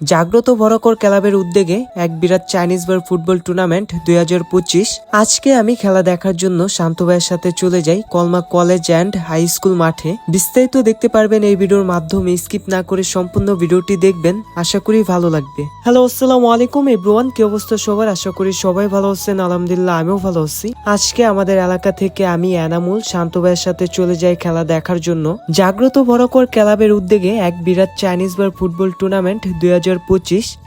জাগ্রত বরাকর ক্লাবের উদ্যোগে এক বিরাট চাইনিজ বার ফুটবল টুর্নামেন্ট দুই হাজার পঁচিশ। আজকে আমি খেলা দেখার জন্য শান্ত ভাইয়ের সাথে চলে যাই কলমা কলেজ অ্যান্ড হাই স্কুল মাঠে। বিস্তারিত দেখতে পারবেন এই ভিডিওর মাধ্যমে। স্কিপ না করে সম্পূর্ণ ভিডিওটি দেখবেন। আশা করি ভালো লাগবে। হ্যালো, আসসালামু আলাইকুম এভরিওয়ান। কি অবস্থা সবার? আশা করি সবাই ভালো আছেন। আলহামদুলিল্লাহ, আমিও ভালো আছি। আজকে আমাদের এলাকা থেকে আমি, এনামুল, শান্ত ভাইয়ের সাথে চলে যাই খেলা দেখার জন্য। জাগ্রত বরাকর ক্লাবের উদ্যোগে এক বিরাট চাইনিজ বার ফুটবল টুর্নামেন্ট দুই হাজার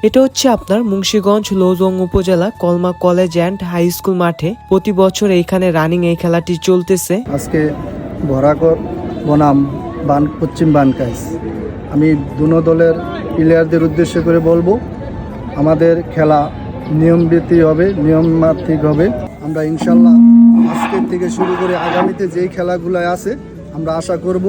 এটা হচ্ছে আপনার মুন্সীগঞ্জ লৌজং উপজেলা, কলমা কলেজ অ্যান্ড হাই স্কুল মাঠে প্রতি বছর এইখানে রানিং এই খেলাটি চলতেছে। আজকে ভরাকর বনাম বান পশ্চিম বানকাইস। আমি দুনো দলের প্লেয়ারদের উদ্দেশ্য করে বলব, আমাদের খেলা নিয়মবিতি হবে নিয়মমাফিক হবে। আমরা ইনশাল্লাহ আজকের থেকে শুরু করে আগামীতে যেই খেলাগুলো আছে, আমরা আশা করব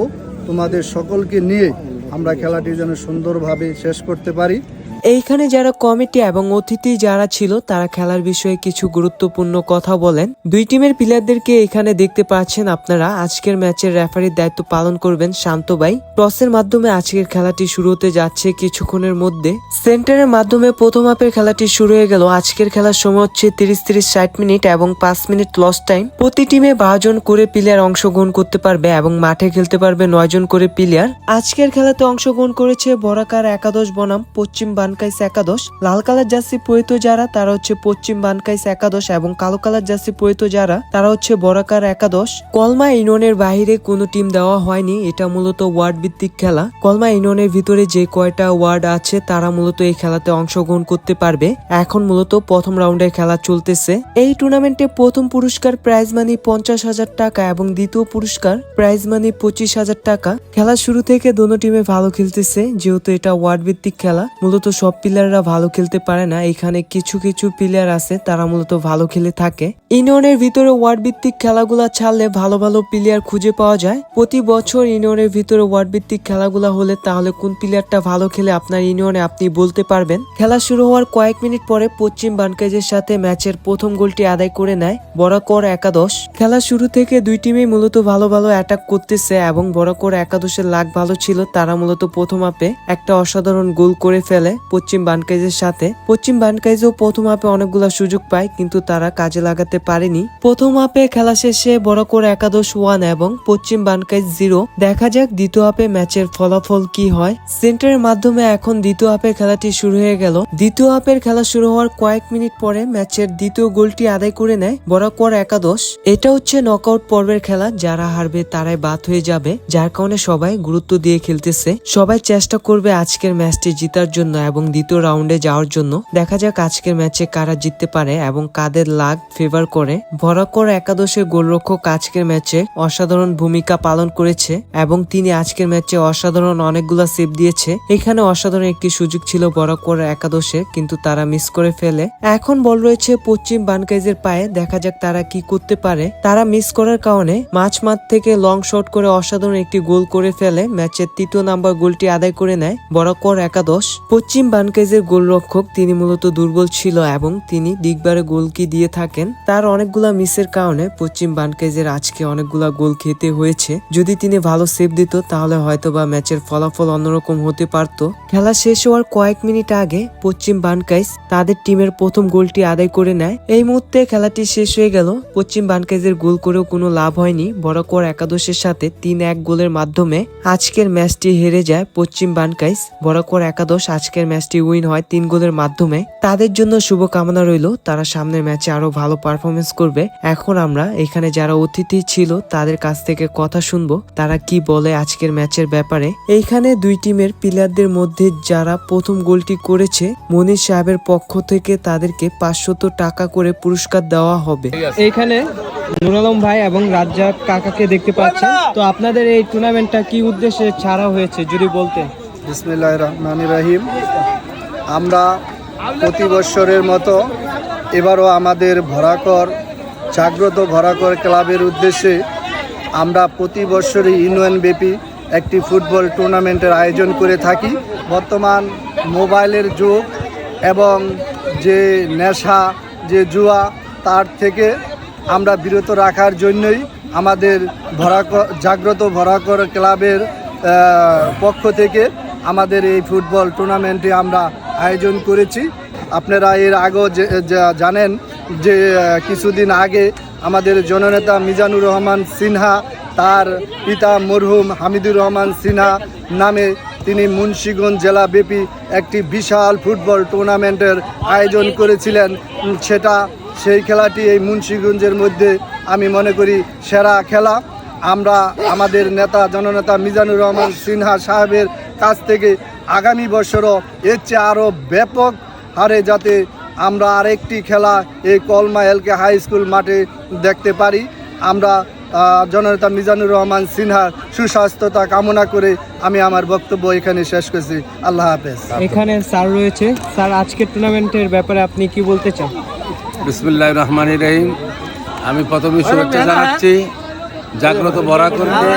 তোমাদের সকলকে নিয়ে আমরা খেলাটি যেন সুন্দরভাবে শেষ করতে পারি। এইখানে যারা কমিটি এবং অতিথি যারা ছিল, তারা খেলার বিষয়ে কিছু গুরুত্বপূর্ণ কথা বলেন। দুই টিমের প্লেয়ারদেরকে এখানে দেখতে পাচ্ছেন আপনারা। আজকের ম্যাচের রেফারির দায়িত্ব পালন করবেন শান্ত ভাই। টসের মাধ্যমে আজকের খেলাটি শুরু হতে যাচ্ছে কিছুক্ষণের মধ্যে। সেন্টারের মাধ্যমে প্রথম হাফের খেলাটি শুরু হয়ে গেল। আজকের খেলার সময় হচ্ছে তিরিশ তিরিশ ষাট মিনিট এবং পাঁচ মিনিট লস টাইম প্রতি টিমে বারো জন করে প্লেয়ার অংশগ্রহণ করতে পারবে এবং মাঠে খেলতে পারবে নয় জন করে প্লেয়ার। আজকের খেলাতে অংশগ্রহণ করেছে বরাকার একাদশ বনাম, পশ্চিম বানকাইস একাদশ, লাল কালার জার্সি পরিত যারা, তারা হচ্ছে পশ্চিম বানকাইস একাদশ এবং কালো কালার জার্সি পরিত যারা, তারা হচ্ছে বরাকার একাদশ। কলমা ইউনিয়নের বাইরে কোনো টিম দেওয়া হয়নি, এটা মূলত ওয়ার্ড ভিত্তিক খেলা। কলমা ইউনিয়নের ভিতরে যে কয়টা ওয়ার্ড আছে, তারা মূলত এই খেলাতে অংশগ্রহণ করতে পারবে। এখন মূলত প্রথম রাউন্ডের খেলা চলতেছে। এই টুর্নামেন্টে প্রথম পুরস্কার প্রাইজ মানি পঞ্চাশ হাজার টাকা এবং দ্বিতীয় পুরস্কার প্রাইজ মানি পঁচিশ হাজার টাকা। খেলা শুরু থেকে দোনো টিমে ভালো খেলতেছে, যেহেতু এটা ওয়ার্ড ভিত্তিক খেলা। মূলত সব প্লেয়াররা ভালো খেলতে পারে না। এখানে কিছু কিছু প্লেয়ার আছে, তারা মূলত ভালো খেলে থাকে। ইউনিয়নের ভিতরে ওয়ার্ড ভিত্তিক খেলাগুলা ছাড়লে ভালো ভালো প্লেয়ার খুঁজে পাওয়া যায়। প্রতি বছর ইউনিয়নের ভিতরে ওয়ার্ড ভিত্তিক খেলাগুলা হলে তাহলে কোন প্লেয়ারটা ভালো খেলে আপনার ইউনিয়নে আপনি বলতে পারবেন। খেলা শুরু হওয়ার কয়েক মিনিট পরে পশ্চিম বানকাজের সাথে ম্যাচের প্রথম গোলটি আদায় করে নেয় বরাকর একাদশ। খেলা শুরু থেকে দুই টিমই মূলত ভালো ভালো অ্যাটাক করতেছে এবং বরাকর একাদশের লাগ ভালো ছিল, তারা মূলত প্রথম আপে একটা অসাধারণ গোল করে ফেলে। পশ্চিম বানকাইজের সাথে। পশ্চিম বানকাইজও প্রথম হাফে অনেকগুলা সুযোগ পায়, কিন্তু তারা কাজে লাগাতে পারেনি। প্রথম হাফে খেলা শেষে বরাকর একাদশ ওয়ান এবং পশ্চিম বানকাইজ জিরো। দেখা যাক দ্বিতীয় হাফে ম্যাচের ফলাফল কি হয়। সেন্টারের মাধ্যমে এখন দ্বিতীয় হাফে খেলাটি শুরু হয়ে গেল। দ্বিতীয় হাফের খেলা শুরু হওয়ার কয়েক মিনিট পরে ম্যাচের দ্বিতীয় গোলটি আদায় করে নেয় বরাকর একাদশ। এটা হচ্ছে নকআউট পর্বের খেলা, যারা হারবে তারাই বাদ হয়ে যাবে, যার কারণে সবাই গুরুত্ব দিয়ে খেলতেছে। সবাই চেষ্টা করবে আজকের ম্যাচটি জিতার জন্য এবং দ্বিতীয় রাউন্ডে যাওয়ার জন্য দেখা যাক আজকের ম্যাচে কারা জিততে পারে এবং কাদের লাগ ফেভার করে। বরাকর একাদশের গোলরক্ষক আজকের ম্যাচে অসাধারণ ভূমিকা পালন করেছে এবং তিনি আজকের ম্যাচে অসাধারণ অনেকগুলা সেভ দিয়েছে। এখানে অসাধারণ একটি সুযোগ ছিল বরাকর একাদশে, কিন্তু তারা মিস করে ফেলে। এখন বল রয়েছে পশ্চিম বানকাইজের পায়ে, দেখা যাক তারা কি করতে পারে। তারা মিস করার কারণে মাঝ মাঠ থেকে লং শট করে অসাধারণ একটি গোল করে ফেলে। ম্যাচের তৃতীয় নাম্বার গোলটি আদায় করে নেয় বরাকর একাদশ। পশ্চিম বানকাইজের গোলরক্ষক, তিনি মূলত দুর্বল ছিল এবং তিনি দিকবারে গোল কি দিয়ে থাকেন, তার অনেকগুলা মিসের কারণে পশ্চিম বানকাইজের আজকে অনেকগুলা গোল খেতে হয়েছে। যদি তিনি ভালো সেভ দিত, তাহলে হয়তো বা ম্যাচের ফলাফল অন্যরকম হতে পারত। খেলা শেষ হওয়ার কয়েক মিনিট আগে পশ্চিম বানকাইজ তাদের টিমের প্রথম গোলটি আদায় করে নেয়। এই মুহূর্তে খেলাটি শেষ হয়ে গেল। পশ্চিম বানকাইজের গোল করেও কোনো লাভ হয়নি। বড়কর একাদশের সাথে তিন এক গোলের মাধ্যমে আজকের ম্যাচটি হেরে যায় পশ্চিম বানকাইজ বড়কর একাদশ আজকের ম্যাচটি উইন হয় তিন গোলের মাধ্যমে। তাদের জন্য শুভকামনা রইল, তারা সামনের ম্যাচে আরও ভালো পারফরমেন্স করবে। এখন আমরা এখানে যারা অতিথি ছিল, তাদের কাছ থেকে কথা শুনব, তারা কি বলে আজকের ম্যাচের ব্যাপারে। এইখানে দুই টিমের প্লেয়ারদের মধ্যে যারা প্রথম গোলটি করেছে, মনির সাহেবের পক্ষ থেকে তাদেরকে পাঁচশত টাকা করে পুরস্কার দেওয়া হবে। এখানে নুর আলম ভাই এবং রাজ্জাক কাকাকে দেখতে পাচ্ছেন। তো আপনাদের এই টুর্নামেন্টটা কি উদ্দেশ্যে ছাড়া হয়েছে, যদি বলতেন? বিসমিল্লাহ রহমান রাহিম আমরা প্রতি বৎসরের মতো এবারও আমাদের ভরাকর, জাগ্রত ভরাকর ক্লাবের উদ্দেশ্যে আমরা প্রতি বৎসরই ইউনিয়ন ব্যাপী একটি ফুটবল টুর্নামেন্টের আয়োজন করে থাকি। বর্তমান মোবাইলের যুগ এবং যে নেশা, যে জুয়া, তার থেকে আমরা বিরত রাখার জন্যই আমাদের ভরাকর জাগ্রত ভরাকর ক্লাবের পক্ষ থেকে আমাদের এই ফুটবল টুর্নামেন্টে আমরা আয়োজন করেছি। আপনারা এর আগেও জানেন যে কিছুদিন আগে আমাদের জননেতা মিজানুর রহমান সিনহা, তার পিতা মরহুম হামিদুর রহমান সিনহা নামে তিনি মুন্সিগঞ্জ জেলাব্যাপী একটি বিশাল ফুটবল টুর্নামেন্টের আয়োজন করেছিলেন। সেটা, সেই খেলাটি এই মুন্সিগঞ্জের মধ্যে আমি মনে করি সেরা খেলা। আমরা আমাদের নেতা, জননেতা মিজানুর রহমান সিনহা সাহেবের কাছ থেকে আগামী বছরও এর চেয়ে আরও ব্যাপক হারে যাতে আমরা আরেকটি খেলা এই কলমা এলকে হাই স্কুল মাঠে দেখতে পারি। আমরা জননেতা মিজানুর রহমান সিনহার সুস্বাস্থ্যতা কামনা করে আমি আমার বক্তব্য এখানে শেষ করছি। আল্লাহ হাফেজ। এখানে স্যার রয়েছে। স্যার আজকের টুর্নামেন্টের ব্যাপারে আপনি কি বলতে চান? বিসমুল্লাহ রহমান রহিম। আমি প্রথমে শুভেচ্ছা জানাচ্ছি জাগ্রত বরা করতে।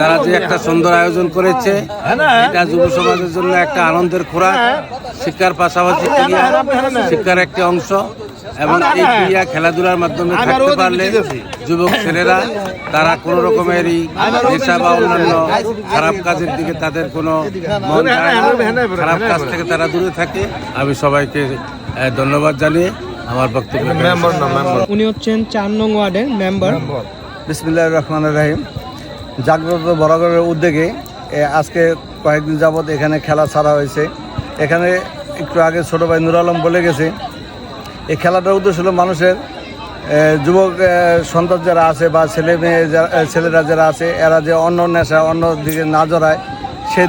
তারা যে একটা সুন্দর আয়োজন করেছে এটা যুব সমাজের জন্য একটা আনন্দের খোরাক। শিক্ষার পাশাপাশি ক্রিয়া শিক্ষার একটি অংশ। এবং এই ক্রিয়া খেলাধুলার মাধ্যমে থাকতে পারলে যুবক ছেলেরা তারা কোনো রকমেরই নেশা বা অন্যান্য খারাপ কাজের দিকে তাদের কোনো মন খারাপ কাজ থেকে তারা দূরে থাকে। আমি সবাইকে ধন্যবাদ জানিয়ে আমার বক্তব্য উনি হচ্ছেন চার নং ওয়ার্ডের মেম্বার বিসমিল্লাহ রহমান রাহিম। জাগ্রত বরাগরের উদ্যোগে আজকে কয়েকদিন যাবৎ এখানে খেলা ছাড়া হয়েছে। এখানে একটু আগে ছোট ভাই নুর আলম বলে গেছে এই খেলাটার উদ্দেশ্য হলো মানুষের যুবক সন্তান যারা আছে বা ছেলে মেয়ে যারা- ছেলেরা যারা আছে, এরা যে অন্য নেশা, অন্য দিকে না জড়ায়, সে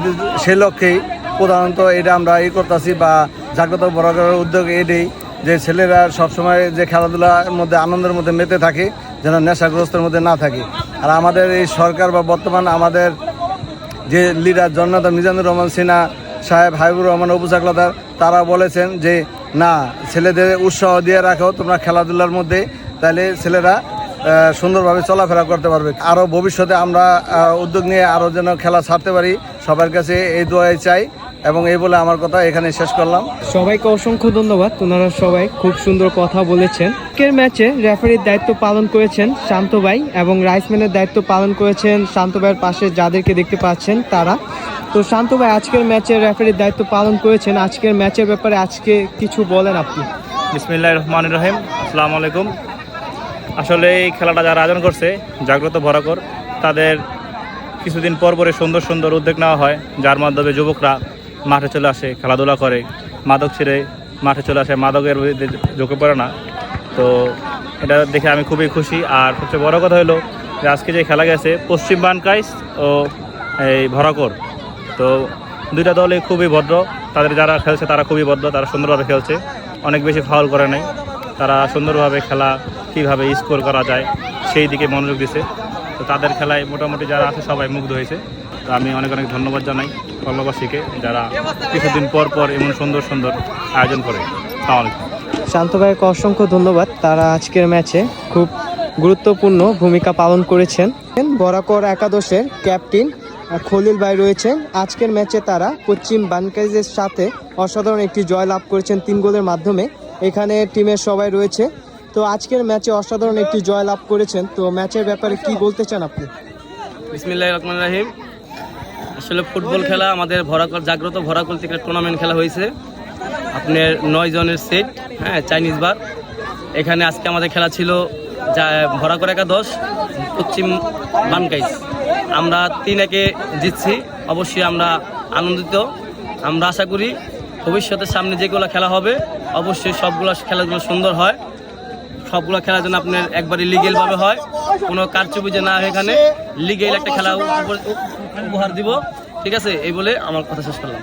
সেই লক্ষ্যেই প্রধানত এটা আমরা ই করতেছি বা জাগ্রত বরাগরের উদ্যোগে এটাই যে ছেলেরা সবসময় যে খেলাধুলার মধ্যে, আনন্দের মধ্যে মেতে থাকে যেন নেশাগ্রস্তের মধ্যে না থাকে। আর আমাদের এই সরকার বা বর্তমান আমাদের যে লিডার জন্নাথ মিজানুর রহমান সিনহা সাহেব, হাবিবুর রহমান, অবু চাকলাদার তারা বলেছেন যে, না, ছেলেদের উৎসাহ দিয়ে রাখো, তোমরা খেলাধুলার মধ্যে, তাহলে ছেলেরা সুন্দরভাবে চলাফেরা করতে পারবে। আরও ভবিষ্যতে আমরা উদ্যোগ নিয়ে আরও যেন খেলা ছাড়তে পারি, সবার কাছে এই দোয়াই চাই। এবং এই বলে আমার কথা এখানে শেষ করলাম। সবাইকে অসংখ্য ধন্যবাদ। ওনারা সবাই খুব সুন্দর কথা বলেছেন। আজকের ম্যাচে রেফারির দায়িত্ব পালন করেছেন শান্ত ভাই এবং রাইসম্যানের দায়িত্ব পালন করেছেন শান্ত ভাইয়ের পাশে যাদেরকে দেখতে পাচ্ছেন তারা। তো শান্ত ভাই আজকের ম্যাচে রেফারির দায়িত্ব পালন করেছেন। আজকের ম্যাচের ব্যাপারে আজকে কিছু বলেন আপনি। বিসমিল্লাহ রহমান রহিম। আসসালামু আলাইকুম। আসলে এই খেলাটা যারা আয়োজন করছে জাগ্রত ভরাকর তাদের কিছুদিন পর পরে সুন্দর সুন্দর উদ্যোগ নেওয়া হয়। যার মাধ্যমে যুবকরা মাঠে চলে আসে, খেলাধুলা করে। মাদক ছেড়ে মাঠে চলে আসে। মাদকের ঝুঁকে পড়ে না। তো এটা দেখে আমি খুবই খুশি। আর সবচেয়ে বড় কথা হলো যে আজকে যে খেলা গেছে, পশ্চিম বানকাইস ও এই ভরাকর। তো দুইটা দলই খুবই ভদ্র। তাদের যারা খেলছে তারা খুবই ভদ্র, তারা সুন্দরভাবে খেলছে। অনেক বেশি ফাউল করে নাই। তারা সুন্দরভাবে খেলা কীভাবে স্কোর করা যায়, সেই দিকে মনোযোগ দিছে। তো তাদের খেলায় মোটামুটি যারা আছে সবাই মুগ্ধ হয়েছে। আমি অনেক অনেক ধন্যবাদ জানাই কর্মবাসীকে যারা কিছুদিন পর পর এমন সুন্দর সুন্দর আয়োজন করে। শান্ত ভাইকে অসংখ্য ধন্যবাদ। তারা আজকের ম্যাচে খুব গুরুত্বপূর্ণ ভূমিকা পালন করেছেন। বরাকর একাদশের ক্যাপ্টেন খলিল ভাই রয়েছেন। আজকের ম্যাচে তারা পশ্চিম বানকাইজের সাথে অসাধারণ একটি জয় লাভ করেছেন তিন গোলের মাধ্যমে। এখানে টিমের সবাই রয়েছে। তো আজকের ম্যাচে অসাধারণ একটি জয় লাভ করেছেন। তো ম্যাচের ব্যাপারে কি বলতে চান আপনি? বিসমিল্লাহ রহমান রাহিম। আসলে ফুটবল খেলা আমাদের ভরাকল, জাগ্রত ভরাকল থেকে টুর্নামেন্ট খেলা হয়েছে। আপনার নয় জনের সেট হ্যাঁ চাইনিজ বার এখানে আজকে আমাদের খেলা ছিল যা ভরাকর একাদশ, পশ্চিম বানকাইস আমরা তিন একে জিতছি, অবশ্যই আমরা আনন্দিত। আমরা আশা করি ভবিষ্যতের সামনে যেগুলো খেলা হবে, অবশ্যই সবগুলো খেলাগুলো সুন্দর হয়। সবগুলো খেলা যেন আপনার একবারে লিগেলভাবে হয়। কোনো কারচুপি যে না এখানে। লিগেল একটা খেলা উপহার দিব। ঠিক আছে এই বলে আমার কথা শেষ করলাম।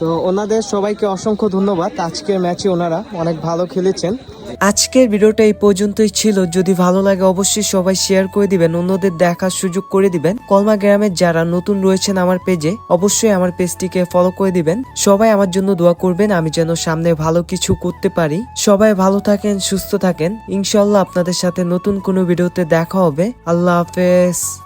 তো ওনাদের সবাইকে অসংখ্য ধন্যবাদ। আজকের ম্যাচে ওনারা অনেক ভালো খেলেছেন। আজকের ভিডিওটা এই পর্যন্তই ছিল। যদি ভালো লাগে অবশ্যই সবাই শেয়ার করে দিবেন অন্যদের দেখার সুযোগ করে দিবেন। কলমা গ্রামের যারা নতুন রয়েছেন আমার পেজে অবশ্যই আমার পেজটিকে ফলো করে দিবেন। সবাই আমার জন্য দোয়া করবেন আমি যেন সামনে ভালো কিছু করতে পারি। সবাই ভালো থাকেন সুস্থ থাকেন। ইনশাল্লাহ আপনাদের সাথে নতুন কোনো ভিডিওতে দেখা হবে। আল্লাহ হাফেজ।